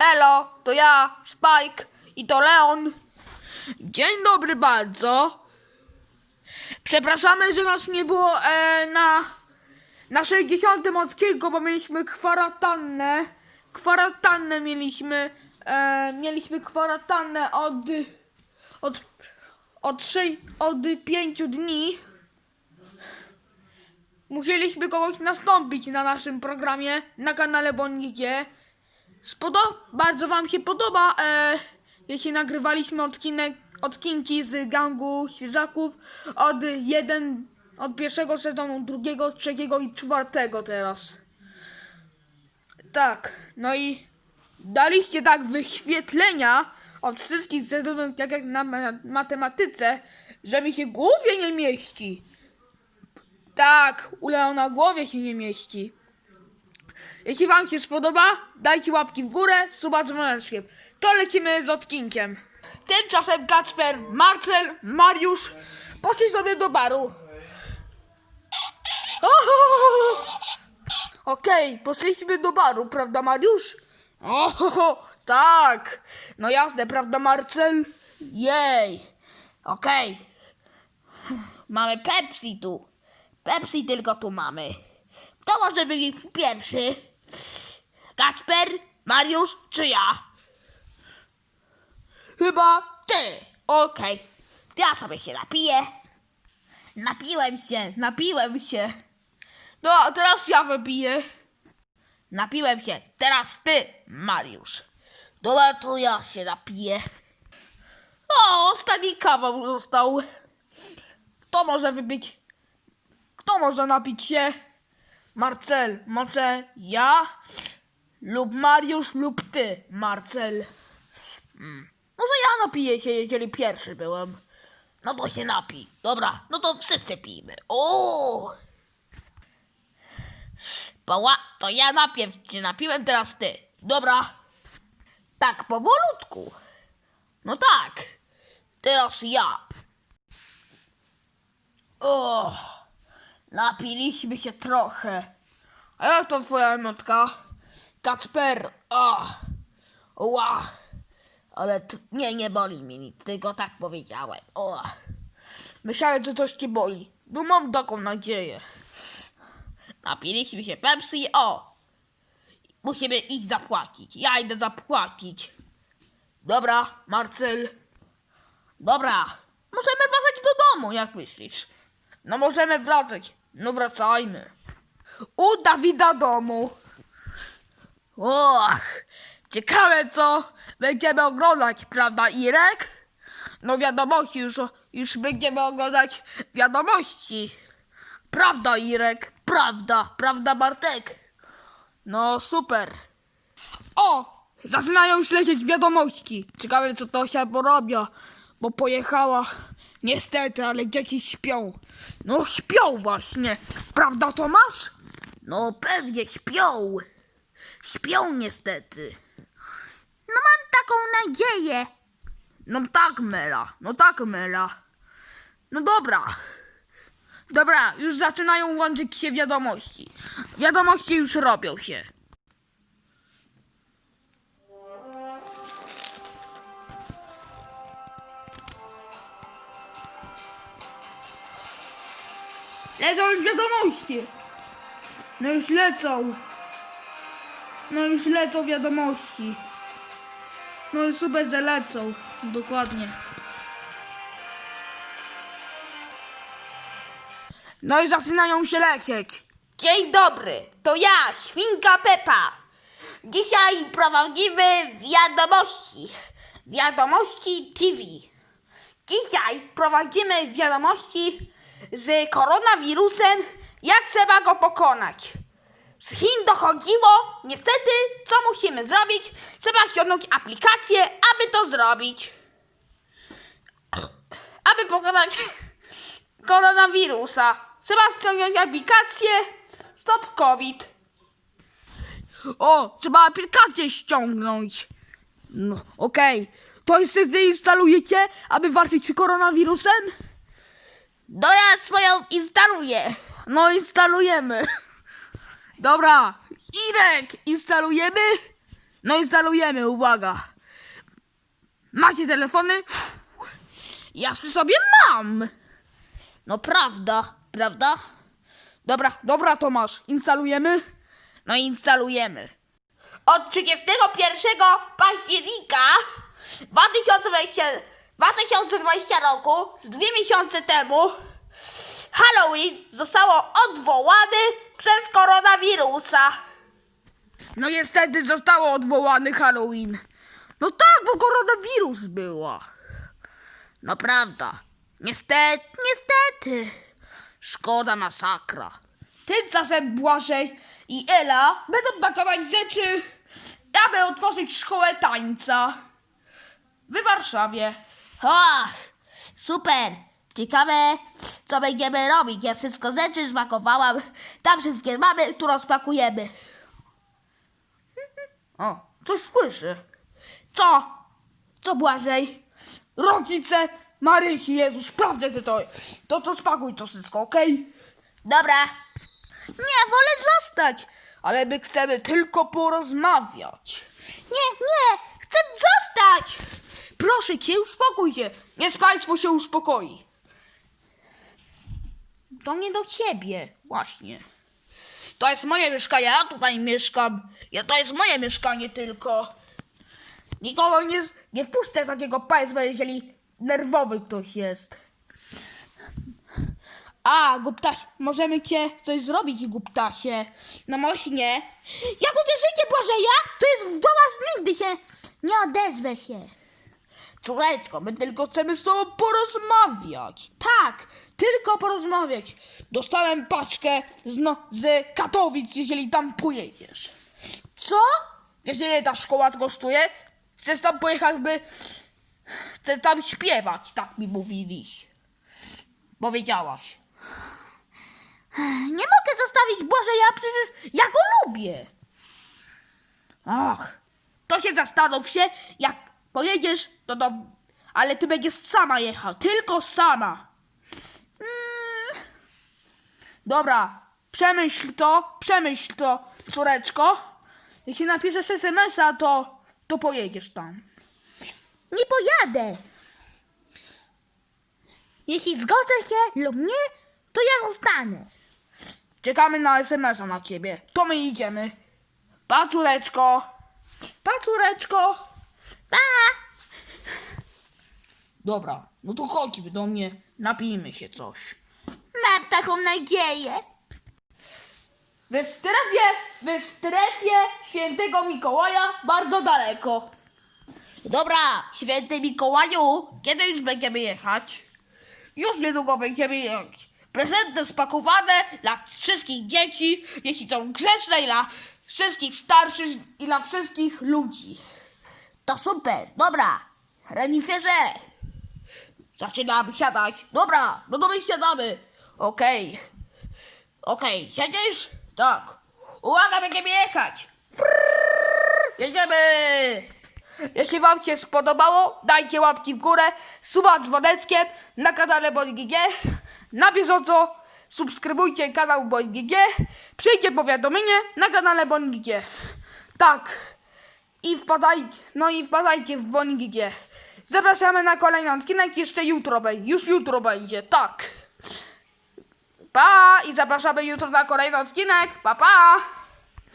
Elo, to ja, Spike i to Leon. Dzień dobry bardzo. Przepraszamy, że nas nie było e, na, na 60 odcinku, bo mieliśmy kwarantannę. Kwarantannę mieliśmy. E, mieliśmy kwarantannę od, od, od, trzy, od 5 dni. Musieliśmy kogoś nastąpić na naszym programie na kanale Bonigie. Spodo- bardzo wam się podoba, e, jeśli nagrywaliśmy odcinek, odcinki z gangu świeżaków od jeden, od pierwszego sezonu, drugiego, trzeciego i czwartego teraz. Tak, no i daliście tak wyświetlenia od wszystkich sezonów, tak jak na ma- matematyce, że mi się głowie nie mieści. Tak, u Leona głowie się nie mieści. Jeśli wam się spodoba, dajcie łapki w górę, suba dzwoneczkiem. To lecimy z odcinkiem. Tymczasem Kacper, Marcel, Mariusz poszli sobie do baru. Okej, poszliśmy do baru, prawda Mariusz? Oho, tak. No jasne, prawda Marcel? Jej. Okej. Mamy Pepsi tu. Pepsi tylko tu mamy. Kto może być pierwszy? Kacper, Mariusz czy ja? Chyba ty. Okej. Ja sobie się napiję. Napiłem się, napiłem się. No, a teraz ja wypiję. Napiłem się. Teraz ty, Mariusz. Dobra, to ja się napiję. O, ostatni kawał został. Kto może wypić? Kto może napić się? Marcel, może ja? Lub Mariusz, lub ty, Marcel. Hmm. Może ja napiję się, jeżeli pierwszy byłem. No to się napij. Dobra, no to wszyscy pijmy. O! Pała, to ja najpierw się napiłem, teraz ty. Dobra. Tak, powolutku. No tak. Teraz ja. O, napiliśmy się trochę. A jak to twoja emotka? Kacper, o, ła. Ale nie, nie boli mnie tylko tak powiedziałem. O. Myślałem, że coś cię boli. No mam taką nadzieję. Napiliśmy się Pepsi, o. Musimy iść zapłacić. Ja idę zapłacić. Dobra, Marcel. Dobra, możemy wracać do domu, jak myślisz? No możemy wracać. No wracajmy. U Dawida domu. Och, ciekawe co będziemy oglądać, prawda Irek? No wiadomości już, już będziemy oglądać wiadomości. Prawda Irek, prawda, prawda Bartek? No super. O! Zaczynają lecieć wiadomości. Ciekawe co to się porobia, bo pojechała. Niestety, ale dzieci śpią. No śpią właśnie. Prawda Tomasz? No pewnie śpią. Śpią niestety. No mam taką nadzieję. No tak Mela, no tak Mela. No dobra. Dobra, już zaczynają łączyć się wiadomości. Wiadomości już robią się. Lecą już wiadomości. No już lecą. No już lecą wiadomości. No już super, że lecą. Dokładnie. No i zaczynają się lecieć. Dzień dobry, to ja, Świnka Pepa. Dzisiaj prowadzimy wiadomości. Wiadomości TV. Dzisiaj prowadzimy wiadomości z koronawirusem, jak trzeba go pokonać. Z Chin dochodziło, niestety, co musimy zrobić? Trzeba ściągnąć aplikację, aby to zrobić. Aby pokonać koronawirusa. Trzeba ściągnąć aplikację Stop COVID. O, trzeba aplikację ściągnąć. No, okej. To jest instalujecie, aby walczyć z koronawirusem? No ja swoją instaluję. No instalujemy. Dobra, Irek, instalujemy? No instalujemy, uwaga. Macie telefony? Ja przy sobie mam. No prawda, prawda? Dobra, dobra Tomasz, instalujemy? No instalujemy. Od 31 października 2020, 2020 roku, z dwie miesiące temu, Halloween zostało odwołany przez koronawirusa. No niestety zostało odwołany Halloween. No tak, bo koronawirus była. No prawda. Niestety, niestety. Szkoda masakra. Tymczasem Błażej i Ela będą pakować rzeczy, aby otworzyć szkołę tańca. W Warszawie. Ach, super! Ciekawe, co będziemy robić. Ja wszystko rzeczy zmakowałam. Tam wszystkie mamy, tu rozpakujemy. O, coś słyszę. Co? Co Błażej? Rodzice Marysi, Jezus, sprawdzę ty to. To to spakuj to wszystko, okej? Dobra. Nie, wolę zostać. Ale my chcemy tylko porozmawiać. Nie, nie, chcę zostać! Proszę cię, uspokój się. Niech państwo się uspokoi. To nie do ciebie, właśnie. To jest moje mieszkanie, ja tutaj mieszkam. Ja, to jest moje mieszkanie tylko. Nikogo nie, nie wpuszczę takiego państwa, jeżeli nerwowy ktoś jest. A, Guptasie, możemy cię coś zrobić, Guptasie. No może nie. Jak uderzycie Błażeja, to jest w do was nigdy się nie odezwę się. Córeczko, my tylko chcemy z tobą porozmawiać. Tak, tylko porozmawiać. Dostałem paczkę z, no, z Katowic, jeżeli tam pojedziesz. Co? Wiesz, ile ta szkoła kosztuje? Chcesz tam pojechać, by... Chcę tam śpiewać, tak mi mówiliś. Powiedziałaś. Nie mogę zostawić Błażeja, przecież ja go lubię. Ach, to się zastanów się, jak pojedziesz, to do... Ale ty będziesz sama jechał, tylko sama. Mm. Dobra, przemyśl to, przemyśl to, córeczko. Jeśli napiszesz SMS-a, to, to pojedziesz tam. Nie pojadę. Jeśli zgodzę się lub nie, to ja zostanę. Czekamy na SMS-a na ciebie. To my idziemy. Pa, córeczko. Pa, córeczko. Pa! Dobra, no to chodźmy do mnie, napijmy się coś. Mam taką nadzieję. W strefie, w strefie świętego Mikołaja bardzo daleko. Dobra, święty Mikołaju, kiedy już będziemy jechać? Już niedługo będziemy jechać. Prezenty spakowane dla wszystkich dzieci, jeśli są grzeczne, i dla wszystkich starszych, i dla wszystkich ludzi. To super, dobra. Reniferze! Zaczynamy siadać. Dobra, no to my siadamy. Okej. Okej, siedzisz? Tak. Uwaga, będziemy jechać. Jedziemy! Jeśli wam się spodobało, dajcie łapki w górę, suba dzwoneczkiem na kanale BoingG. Na bieżąco subskrybujcie kanał BoingG. Przyjdzie powiadomienie na kanale BoingG. Tak. I wpadajcie, no i wpadajcie w BoingG. Zapraszamy na kolejny odcinek, jeszcze jutro będzie, już jutro będzie, tak. Pa i zapraszamy jutro na kolejny odcinek, pa pa!